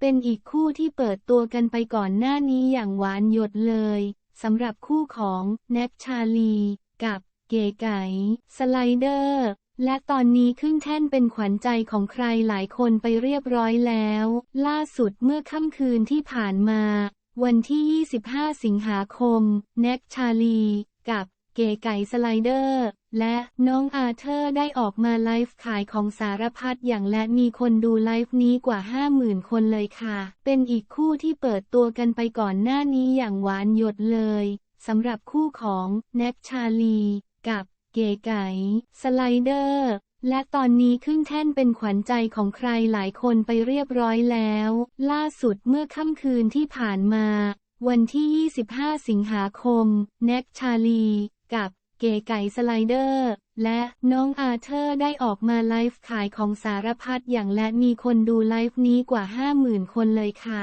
เป็นอีกคู่ที่เปิดตัวกันไปก่อนหน้านี้อย่างหวานหยดเลยสำหรับคู่ของแน็กชาลี กับเก๋ไก่สไลเดอร์ และตอนนี้ขึ้นแท่นเป็นขวัญใจของใครหลายคนไปเรียบร้อยแล้ว ล่าสุดเมื่อค่ำคืนที่ผ่านมา วันที่ 25 สิงหาคม แน็กชาลี กับ เก๋ไก่สไลเดอร์ และน้องอาเธอร์ได้ออกมาไลฟ์ขายของสารพัดอย่างและมีคนดูไลฟ์นี้กว่า 50,000 คนเลยค่ะ เป็นอีกคู่ที่เปิดตัวกันไปก่อนหน้านี้อย่างหวานหยดเลยสำหรับคู่ของแน็กชาลี กับเก๋ไก่สไลเดอร์และตอนนี้ขึ้นแท่นเป็นขวัญใจของใครหลายคนไปเรียบร้อยแล้ว ล่าสุดเมื่อค่ำคืนที่ผ่านมา วันที่ 25 สิงหาคม แน็กชาลี กับเก๋ไก่สไลเดอร์ และน้องอาเธอร์ได้ออกมาไลฟ์ขายของสารพัดอย่างและมีคนดูไลฟ์นี้กว่า 50,000 คนเลยค่ะ